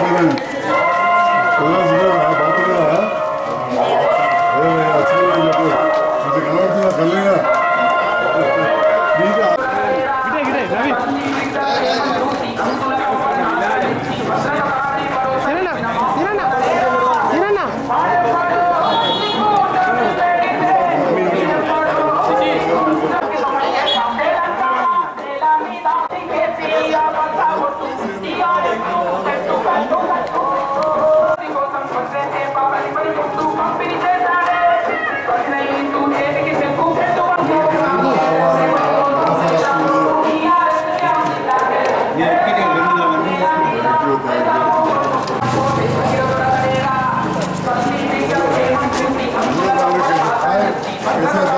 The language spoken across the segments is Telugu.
Let's go. Let's go. 감사합니다.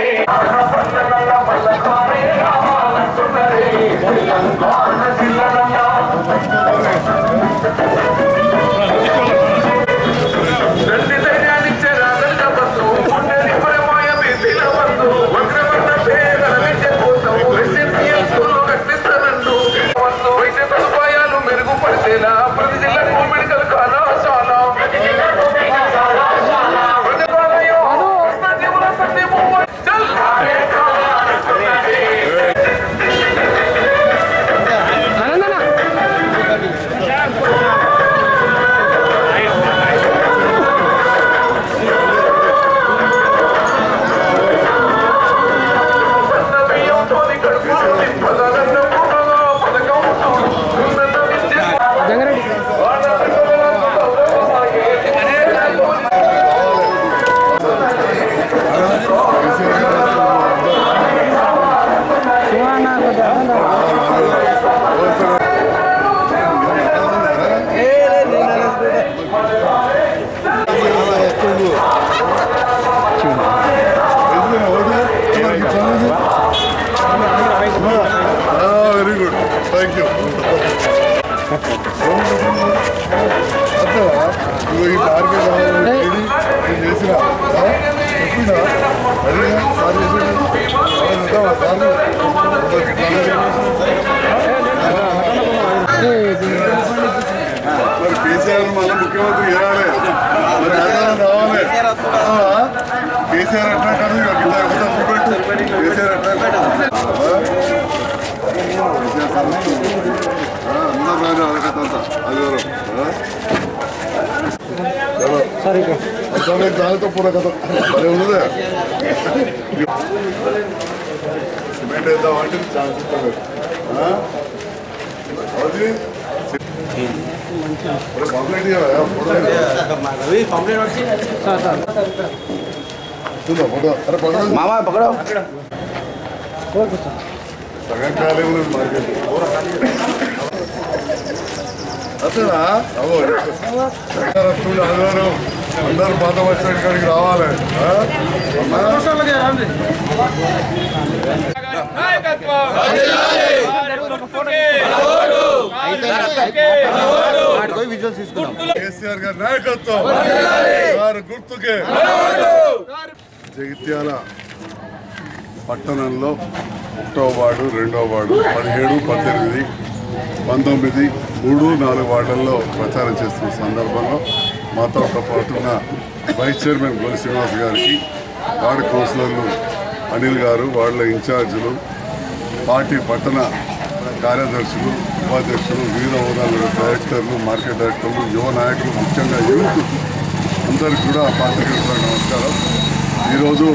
I'm not going to be able to. KCR ఎట్లా కాదు కింద కేసీఆర్ సార్ ఆ, అందరూ రాని అడగతంతా అది దానితో పూర కథ భలే ఉన్నదే సిమెంట్ వేద్దామంటే ఛాన్స్ ఆ? అది కంప్లైంట్ ఫోటో అరే పక్కన మామా పకడో సగం ఖాళీ ఉన్నది మార్కెట్ అసలా అవో వస్తుంది ఆదివారం అందరు పాత బస్ స్టాండ్ కాడికి రావాలి ఆ? అమ్మా? కేసీఆర్ గారి నాయకత్వం వారు గుర్తుకే జగిత్యాల పట్టణంలో ఒకటో వార్డు రెండో వార్డు పదిహేడు పద్దెనిమిది పంతొమ్మిది మూడు నాలుగు వార్డుల్లో ప్రచారం చేస్తున్న సందర్భంలో మాతో పాటున్న వైస్ చైర్మన్ గోలి శ్రీనివాస్ గారికి వార్డు కౌన్సిలర్లు అనిల్ గారు వార్డుల ఇన్ఛార్జీలు పార్టీ పట్టణ కార్యదర్శులు ఉపాధ్యక్షులు వివిధ హోదాల డైరెక్టర్లు మార్కెట్ డైరెక్టర్లు యువ నాయకులు ముఖ్యంగా యూత్ అందరికీ కూడా పాత్రికేయులకు నమస్కారం. ఈరోజు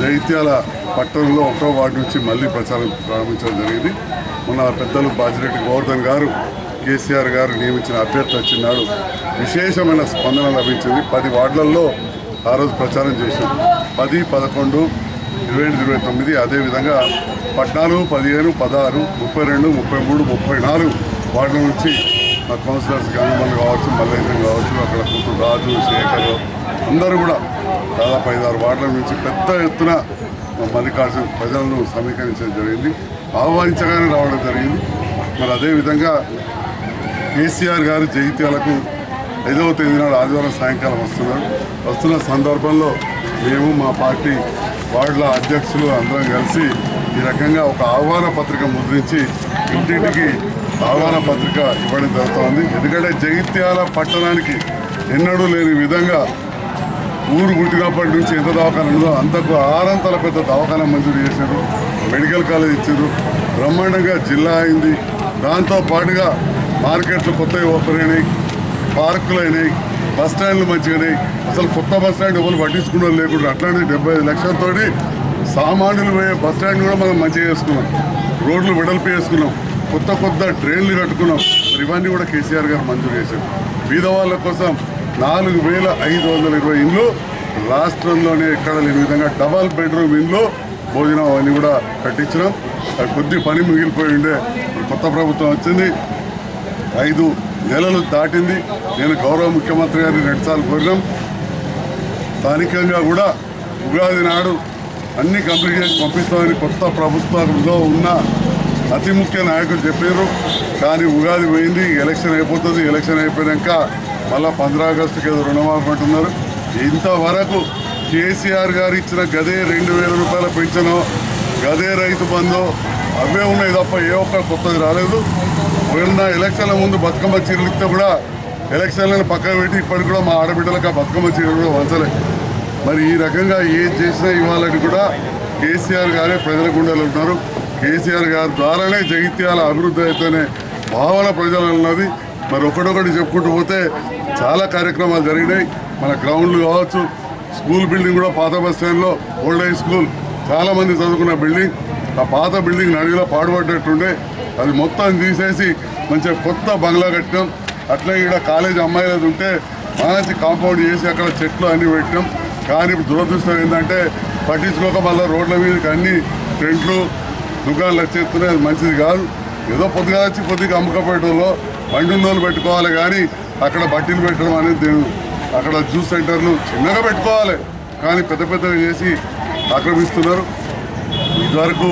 జైత్యాల పట్టణంలో ఒకటో వార్డు నుంచి మళ్ళీ ప్రచారం ప్రారంభించడం జరిగింది. మొన్న పెద్దలు బాజిరెడ్డి గోవర్ధన్ గారు కేసీఆర్ గారు నియమించిన అభ్యర్థి వచ్చినాడు విశేషమైన స్పందన లభించింది. పది వార్డులలో ఆ రోజు ప్రచారం చేశాం. పది పదకొండు ఇరవై ఎనిమిది ఇరవై తొమ్మిది అదేవిధంగా పద్నాలుగు పదిహేను పదహారు ముప్పై రెండు ముప్పై మూడు ముప్పై నాలుగు వార్డుల నుంచి మా కౌన్సిలర్స్ గంగమల్లి కావచ్చు మల్లేశం కావచ్చు అక్కడ కూతురు రాజు శేఖర్ అందరూ కూడా దాదాపు ఐదారు వార్డుల నుంచి పెద్ద ఎత్తున మల్లికార్జున ప్రజలను సమీకరించడం జరిగింది. ఆహ్వానించగానే రావడం జరిగింది. మరి అదేవిధంగా కేసీఆర్ గారు జగిత్యాలకు ఐదవ తేదీ నాడు ఆదివారం సాయంకాలం వస్తున్నారు. వస్తున్న సందర్భంలో మేము మా పార్టీ వార్డుల అధ్యక్షులు అందరం కలిసి ఈ రకంగా ఒక ఆహ్వాన పత్రిక ముద్రించి ఇంటింటికి ఆహ్వాన పత్రిక ఇవ్వడం జరుగుతోంది. ఎందుకంటే జగిత్యాల పట్టణానికి ఎన్నడూ లేని విధంగా ఊరు పుట్టినప్పటి నుంచి ఎంత దవాఖాన ఉందో అంతకు ఆరంతల పెద్ద దవాఖాన మంజూరు చేశారు. మెడికల్ కాలేజ్ ఇచ్చారు. బ్రహ్మాండంగా జిల్లా అయింది. దాంతో పాటుగా మార్కెట్లు కొత్తవి ఓపెన్ అయినాయి. పార్కులు అయినాయి. బస్ స్టాండ్లు మంచిగానే అసలు కొత్త బస్ స్టాండ్ ఎవరు పట్టించుకున్నారు లేకుండా అట్లాంటి డెబ్బై ఐదు లక్షలతోటి సామాన్యులు పోయే బస్ స్టాండ్ కూడా మనం మంచిగా చేసుకున్నాం. రోడ్లు వెడల్పు చేసుకున్నాం. కొత్త కొత్త ట్రైన్లు కట్టుకున్నాం. ఇవన్నీ కూడా కేసీఆర్ గారు మంజూరు చేశారు. బీద వాళ్ళ కోసం నాలుగు వేల ఐదు వందల ఇరవై ఇండ్లు రాష్ట్రంలోనే ఎక్కడ లేని విధంగా డబల్ బెడ్రూమ్ ఇండ్లు భోజనం అవన్నీ కూడా కట్టించినాం. కొద్ది పని మిగిలిపోయి ఉండే కొత్త ప్రభుత్వం వచ్చింది. ఐదు నెలలు దాటింది. నేను గౌరవ ముఖ్యమంత్రి గారిని రెండుసార్లు కోరినాం. స్థానికంగా కూడా ఉగాది నాడు అన్ని కంప్లీట్ చేసి పంపిస్తామని కొత్త ప్రభుత్వంలో ఉన్న అతి ముఖ్య నాయకులు చెప్పారు కానీ ఉగాది పోయింది ఎలక్షన్ అయిపోతుంది. ఎలక్షన్ అయిపోయాక మళ్ళీ పంద్రా ఆగస్టుకి ఏదో రుణమాఫీ అంటున్నారు. ఇంతవరకు కేసీఆర్ గారు ఇచ్చిన గదే రెండు వేల రూపాయల పెన్షను గదే రైతు బంధు అవే ఉన్నాయి తప్ప ఏ ఒక్క కొత్తది రాలేదు. మొన్న ఎలక్షన్ల ముందు బతుకమ్మ చీరలు ఇస్తే కూడా ఎలక్షన్లను పక్కన పెట్టి ఇప్పటికి కూడా మా ఆడబిడ్డలకు ఆ బతుకమ్మ చీరలు కూడా వంచలే మరి ఈ రకంగా ఏం చేసినా ఇవాళకి కూడా కేసీఆర్ గారే ప్రజల గుండెలు ఉంటున్నారు కేసీఆర్ గారి ద్వారానే జగిత్యాల అభివృద్ధి అయితేనే భావన ప్రజలు ఉన్నది మరి ఒకటొకటి చెప్పుకుంటూ పోతే చాలా కార్యక్రమాలు జరిగినాయి. మన గ్రౌండ్లు కావచ్చు స్కూల్ బిల్డింగ్ కూడా పాత బస్ స్టాండ్లో ఓల్డ్ హై స్కూల్ చాలామంది చదువుకున్న బిల్డింగ్ ఆ పాత బిల్డింగ్ నడిలో పాడుపడ్డట్టుండే అది మొత్తం తీసేసి మంచిగా కొత్త బంగ్లా కట్టినాం. అట్లా ఇక్కడ కాలేజ్ అమ్మాయిలది ఉంటే మంచి కాంపౌండ్ చేసి అక్కడ చెట్లు అన్ని పెట్టినాం. కానీ ఇప్పుడు దురదృష్టం ఏంటంటే పట్టించుకోక మళ్ళీ రోడ్ల మీదకి అన్ని టెంట్లు దుకాణాలు వచ్చేస్తున్నాయి అది మంచిది కాదు. ఏదో పొద్దుగా వచ్చి కొద్దిగా అమ్మకపోయేటోళ్ళు బండి ఉన్నోళ్ళు పెట్టుకోవాలి కానీ అక్కడ బట్టీలు పెట్టడం అనేది దేని అక్కడ జ్యూస్ సెంటర్లు చిన్నగా పెట్టుకోవాలి. కానీ పెద్ద పెద్దగా చేసి ఆక్రమిస్తున్నారు. ఇదివరకు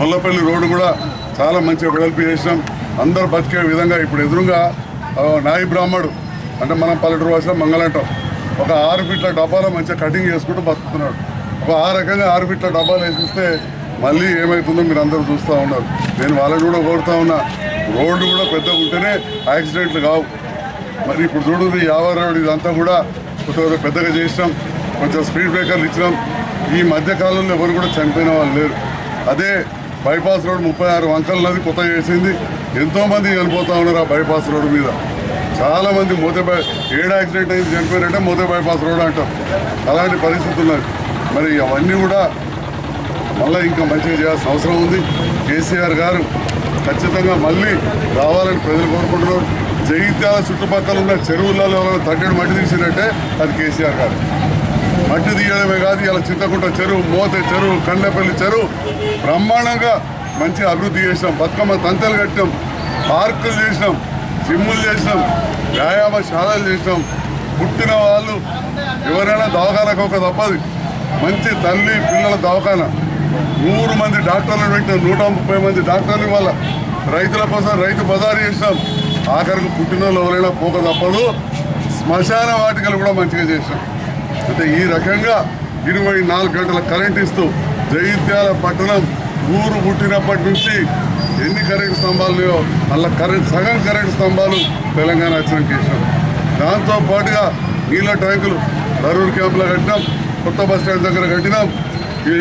గొల్లపల్లి రోడ్డు కూడా చాలా మంచిగా వెడల్పు చేసినాం. అందరు బతికే విధంగా ఇప్పుడు ఎదురుగా నాయి బ్రాహ్మడు అంటే మనం పల్లెటూరు భాషలో మంగళంటాం ఒక ఆరు ఫీట్ల డబ్బాలో మంచిగా కటింగ్ చేసుకుంటూ బతుకుతున్నాడు. ఒక ఆ రకంగా ఆరు ఫీట్ల డబ్బాలు వేసిస్తే మళ్ళీ ఏమవుతుందో మీరు అందరూ చూస్తూ ఉన్నారు. నేను వాళ్ళని కూడా కోరుతా ఉన్నా. రోడ్డు కూడా పెద్దగా ఉంటేనే యాక్సిడెంట్లు కావు. మరి ఇప్పుడు చూడండి యాభై ఇదంతా కూడా కొంచెం పెద్దగా చేసినాం. కొంచెం స్పీడ్ బ్రేకర్లు ఇచ్చినాం. ఈ మధ్య కాలంలో ఎవరు కూడా చనిపోయిన వాళ్ళు లేరు. అదే బైపాస్ రోడ్ ముప్పై ఆరు వంకలది కొత్తగా చేసింది. ఎంతోమంది చనిపోతూ ఉన్నారు ఆ బైపాస్ రోడ్డు మీద. చాలామంది మోతే బై ఏడు యాక్సిడెంట్ అయింది చనిపోయారంటే మోతే బైపాస్ రోడ్ అంటారు. అలాంటి పరిస్థితులు ఉన్నాయి మరి అవన్నీ కూడా మళ్ళీ ఇంకా మంచిగా చేయాల్సిన అవసరం ఉంది. కేసీఆర్ గారు ఖచ్చితంగా మళ్ళీ రావాలని ప్రజలు కోరుకుంటున్నారు. జగిత్యాల చుట్టుపక్కల ఉన్న చెరువులలో ఎవరైనా మట్టి తీసినట్టే అది కేసీఆర్ గారు. మట్టి తీయడమే కాదు ఇలా చింతకుంట చెరువు మోతే చెరువు కండపల్లి చెరువు బ్రహ్మాండంగా మంచి అభివృద్ధి చేసినాం. బతుకమ్మ తంతెలు కట్టాం పార్కులు చేసినాం జిమ్ములు చేసినాం వ్యాయామశాలలు చేసినాం. పుట్టిన వాళ్ళు ఎవరైనా దవాఖానకు ఒక తప్పదు. మంచి తల్లి పిల్లల దవాఖాన. నూరు మంది డాక్టర్లు పెట్టినాం నూట ముప్పై మంది డాక్టర్లు వల్ల రైతుల కోసం రైతు బజారు చేసినాం. ఆఖరికి పుట్టిన వాళ్ళు ఎవరైనా పోక తప్పదు శ్మశాన వాటికలు కూడా మంచిగా చేసినాం అంటే ఈ రకంగా ఇరవై నాలుగు గంటల కరెంట్ ఇస్తూ జగిత్యాల పట్టణం ఊరు పుట్టినప్పటి నుంచి ఎన్ని కరెంటు స్తంభాలు లేవో అలా కరెంట్ సగం కరెంటు స్తంభాలు తెలంగాణ వచ్చిన కేసాం దాంతో పాటుగా నీళ్ళ ట్యాంకులు దరూర్ క్యాంపులో కట్టినాం కొత్త బస్ స్టాండ్ దగ్గర కట్టినాం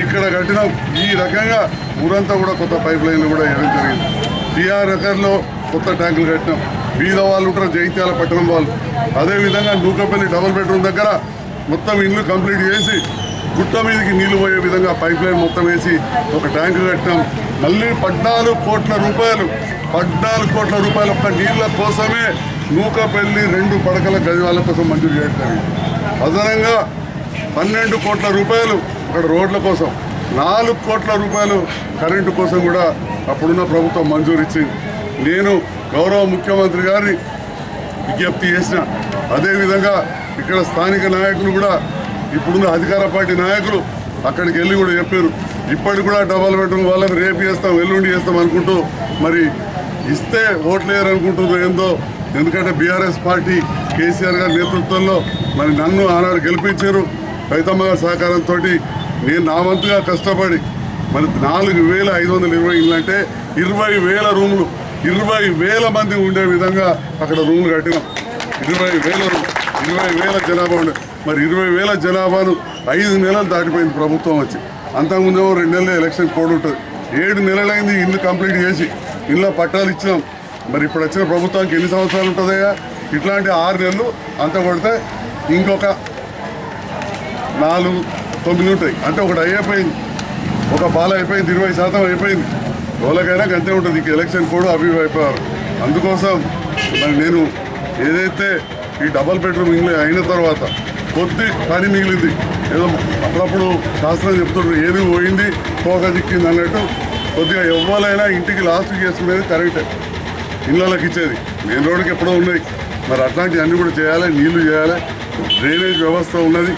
ఇక్కడ కట్టినాం. ఈ రకంగా ఊరంతా కూడా కొత్త పైప్ లైన్లు కూడా వేయడం జరిగింది. టీఆర్ నగర్లో కొత్త ట్యాంకులు కట్టినాం. బీద వాళ్ళు ఉంటారు జైత్యాల పట్టణం వాళ్ళు. అదేవిధంగా నూకపల్లి డబుల్ బెడ్రూమ్ దగ్గర మొత్తం ఇల్లు కంప్లీట్ చేసి గుట్ట మీదకి నీళ్ళు పోయే విధంగా పైప్ లైన్ మొత్తం వేసి ఒక ట్యాంకు కట్టాం మళ్ళీ పద్నాలుగు కోట్ల రూపాయలు పద్నాలుగు కోట్ల రూపాయలు ఒక్క నీళ్ళ కోసమే నూకపల్లి రెండు పడకల గజాల కోసం మంజూరు చేయడం అదనంగా పన్నెండు కోట్ల రూపాయలు అక్కడ రోడ్ల కోసం నాలుగు కోట్ల రూపాయలు కరెంటు కోసం కూడా అప్పుడున్న ప్రభుత్వం మంజూరు ఇచ్చింది. నేను గౌరవ ముఖ్యమంత్రి గారిని విజ్ఞప్తి చేసిన. అదేవిధంగా ఇక్కడ స్థానిక నాయకులు కూడా ఇప్పుడున్న అధికార పార్టీ నాయకులు అక్కడికి వెళ్ళి కూడా చెప్పారు. ఇప్పటికి కూడా డబల్ బెడ్రూమ్ వాళ్ళకి రేపు చేస్తాం ఎల్లుండి చేస్తాం అనుకుంటూ మరి ఇస్తే ఓట్లు వేయరు అనుకుంటున్నారు ఏందో ఎందుకంటే బీఆర్ఎస్ పార్టీ కేసీఆర్ గారి నేతృత్వంలో మరి నన్ను ఆనాడు గెలిపించారు. రైతమ్మ గారి సహకారంతో నేను నా వంతుగా కష్టపడి మరి నాలుగు వేల ఐదు వందల ఇరవై ఇళ్ళంటే అంటే ఇరవై వేల రూములు ఇరవై వేల మంది ఉండే విధంగా అక్కడ రూములు కట్టినాం. ఇరవై వేల ఇరవై వేల జనాభా ఉండే. మరి ఇరవై వేల జనాభాను ఐదు నెలలు దాటిపోయింది ప్రభుత్వం వచ్చి. అంతకుముందేమో రెండు నెలలు ఎలక్షన్ కోడ్ ఉంటుంది. ఏడు నెలలైంది ఇల్లు కంప్లీట్ చేసి ఇళ్ళ పట్టాలు ఇచ్చినాం. మరి ఇప్పుడు వచ్చిన ప్రభుత్వానికి ఎన్ని సంవత్సరాలు ఉంటుందయ్యా? ఇట్లాంటి ఆరు నెలలు అంత కొడితే ఇంకొక నాలుగు తొమ్మిది ఉంటాయి. అంటే ఒకటి అయిపోయింది ఒక బాల అయిపోయింది ఇరవై శాతం అయిపోయింది. వాళ్ళకైనా గంతే ఉంటుంది. ఇంక ఎలక్షన్ కూడా అవి ఇవి అయిపోయారు అందుకోసం మరి నేను ఏదైతే ఈ డబల్ బెడ్రూమ్ ఇల్లు అయిన తర్వాత కొద్ది పని మిగిలింది. ఏదో అప్పుడప్పుడు శాస్త్రం చెప్తుండ్రు ఏది పోయింది పోక చిక్కింది అన్నట్టు కొద్దిగా ఎవరైనా ఇంటికి లాస్ట్ చేసుకునేది కరెక్టే ఇళ్ళకి ఇచ్చేది. మెయిన్ రోడ్డుకి ఎప్పుడో ఉన్నాయి. మరి అట్లాంటివి అన్నీ కూడా చేయాలి నీళ్ళు చేయాలి. డ్రైనేజ్ వ్యవస్థ ఉన్నది.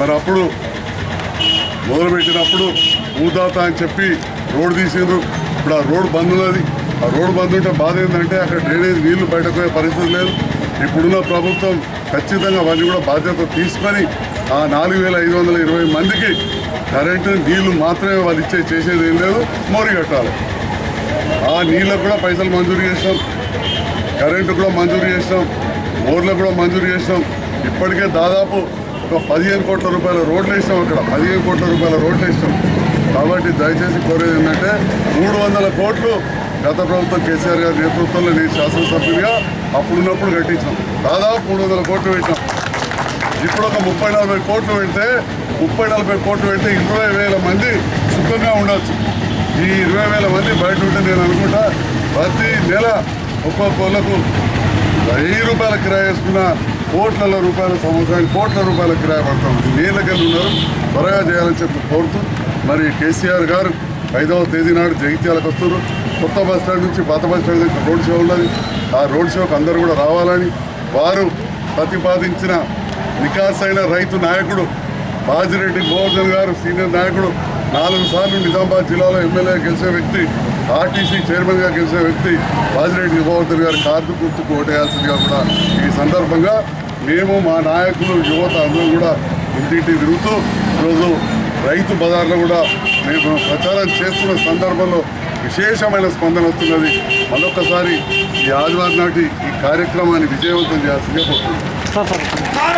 మరి అప్పుడు మొదలుపెట్టినప్పుడు భూదాత అని చెప్పి రోడ్ తీసిండ్రు. ఇప్పుడు ఆ రోడ్ బంద్ ఉన్నది. ఆ రోడ్ బంద్ ఉంటే బాధ ఏంటంటే అక్కడ డ్రైనేజ్ నీళ్ళు బయటకు పోయే పరిస్థితి లేదు. ఇప్పుడున్న ప్రభుత్వం ఖచ్చితంగా వాళ్ళు కూడా బాధ్యత తీసుకొని ఆ నాలుగు వేల ఐదు వందల ఇరవై మందికి కరెంటు నీళ్ళు మాత్రమే వాళ్ళు ఇచ్చే చేసేది ఏం లేదు. మోరి కట్టాలి. ఆ నీళ్ళకు కూడా పైసలు మంజూరు చేసినాం కరెంటు కూడా మంజూరు చేసినాం బోర్లకు కూడా మంజూరు చేసినాం ఇప్పటికే దాదాపు ఒక పదిహేను కోట్ల రూపాయల రోడ్లు వేసినాం అక్కడ. పదిహేను కోట్ల రూపాయల రోడ్లు వేసినాం కాబట్టి దయచేసి కోరేది ఏంటంటే మూడు వందల కోట్లు గత ప్రభుత్వం కేసీఆర్ గారి నేతృత్వంలో నేను శాసనసభ్యుడిగా అప్పుడున్నప్పుడు కట్టించాం. దాదాపు మూడు వందల కోట్లు పెట్టాం ఇప్పుడు ఒక ముప్పై నలభై కోట్లు పెడితే ముప్పై నలభై కోట్లు పెడితే ఇరవై వేల మంది సుఖంగా ఉండొచ్చు. ఈ ఇరవై వేల మంది బయట ఉంటే నేను అనుకుంటా ప్రతి నెల ఒక్కొక్కళ్ళకు వెయ్యి రూపాయల కిరాయి వేసుకున్న కోట్ల రూపాయల సంవత్సరానికి కోట్ల రూపాయల కిరాయి పడతాం. నీళ్ళకెళ్ళి ఉన్నారు త్వరగా చేయాలని చెప్పి కోరుతూ మరి కేసీఆర్ గారు ఐదవ తేదీ నాడు జగిత్యాలకు వస్తున్నారు. కొత్త బస్ స్టాండ్ నుంచి పాత బస్ స్టాండ్ దగ్గర రోడ్ షో ఉన్నది. ఆ రోడ్ షోకి అందరూ కూడా రావాలని వారు ప్రతిపాదించిన నికాసైన రైతు నాయకుడు బాజిరెడ్డి గోవర్ధన్ గారు సీనియర్ నాయకుడు నాలుగు సార్లు నిజామాబాద్ జిల్లాలో ఎమ్మెల్యే గెలిచిన వ్యక్తి ఆర్టీసీ చైర్మన్గా గెలిచిన వ్యక్తి బాజిరెడ్డి యువతర్ గారి కార్డు గుర్తుకు ఓటేయాల్సిందిగా కూడా ఈ సందర్భంగా మేము మా నాయకులు యువత అందరూ కూడా ఇంటింటి తిరుగుతూ ఈరోజు రైతు బజార్లో కూడా మేము ప్రచారం చేస్తున్న సందర్భంలో విశేషమైన స్పందన వస్తున్నది. మరొకసారి ఈ ఆదివారం నాటి ఈ కార్యక్రమాన్ని విజయవంతం చేయాల్సిందే కోరుతున్నాను